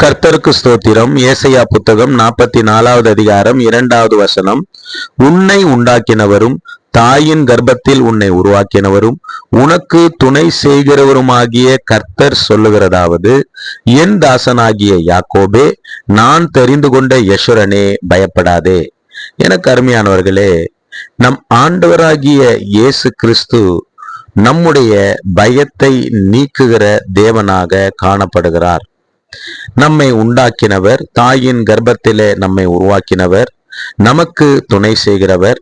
கர்த்தருக்கு ஸ்தோத்திரம். ஏசையா புத்தகம் நாற்பத்தி நாலாவது அதிகாரம் இரண்டாவது வசனம். உன்னை உண்டாக்கினவரும் தாயின் கர்ப்பத்தில் உன்னை உருவாக்கினவரும் உனக்கு துணை செய்கிறவருமாகிய கர்த்தர் சொல்லுகிறதாவது என் தாசனாகிய யாக்கோபே நான் தெரிந்து கொண்ட யசுரனே பயப்படாதே. எனக்கு அருமையானவர்களே நம் ஆண்டவராகிய இயேசு கிறிஸ்து நம்முடைய பயத்தை நீக்குகிற தேவனாக காணப்படுகிறார். நம்மை உண்டாக்கினவர் தாயின் கர்ப்பத்திலே நம்மை உருவாக்கினவர் நமக்கு துணை செய்கிறவர்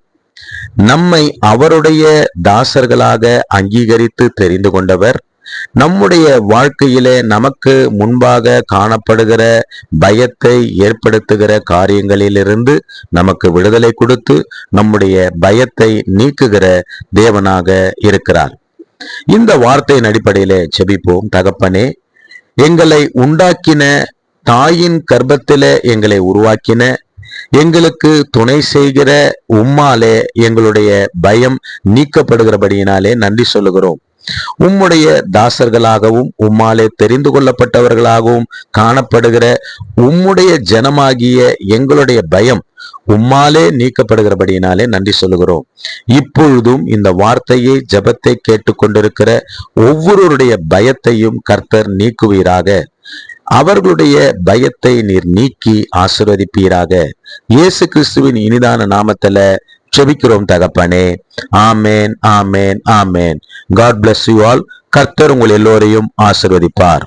நம்மை அவருடைய தாசர்களாக அங்கீகரித்து தெரிந்து கொண்டவர் நம்முடைய வாழ்க்கையிலே நமக்கு முன்பாக காணப்படுகிற பயத்தை ஏற்படுத்துகிற காரியங்களிலிருந்து நமக்கு விடுதலை கொடுத்து நம்முடைய பயத்தை நீக்குகிற தேவனாக இருக்கிறார். இந்த வார்த்தையின் அடிப்படையிலே செபிப்போம் தகப்பனே எங்களை உண்டாக்கின தாயின் கர்ப்பத்தில எங்களை உருவாக்கின. எங்களுக்கு துணை செய்கிற உம்மாலே எங்களுடைய பயம் நீக்கப்படுகிறபடியினாலே நன்றி சொல்லுகிறோம். உம்முடைய தாசர்களாகவும் உம்மாலே தெரிந்து கொள்ளப்பட்டவர்களாகவும் காணப்படுகிற உம்முடைய ஜனமாகிய எங்களுடைய பயம் உம்மாலே நீக்கப்படுகிறபடியினாலே நன்றி சொல்லுகிறோம். இப்பொழுதும் இந்த வார்த்தையை ஜபத்தை கேட்டுக்கொண்டிருக்கிற ஒவ்வொருவருடைய பயத்தையும் கர்த்தர் நீக்குவீராக. அவர்களுடைய பயத்தை நீர் நீக்கி ஆசிர்வதிப்பீராக. இயேசு கிறிஸ்துவின் இனிதான நாமத்துல செபிக்கிறோம் தகப்பனே. ஆமேன் ஆமேன் ஆமேன். காட் பிளஸ் யூ ஆல் கர்த்தர் உங்கள் எல்லோரையும் ஆசிர்வதிப்பார்.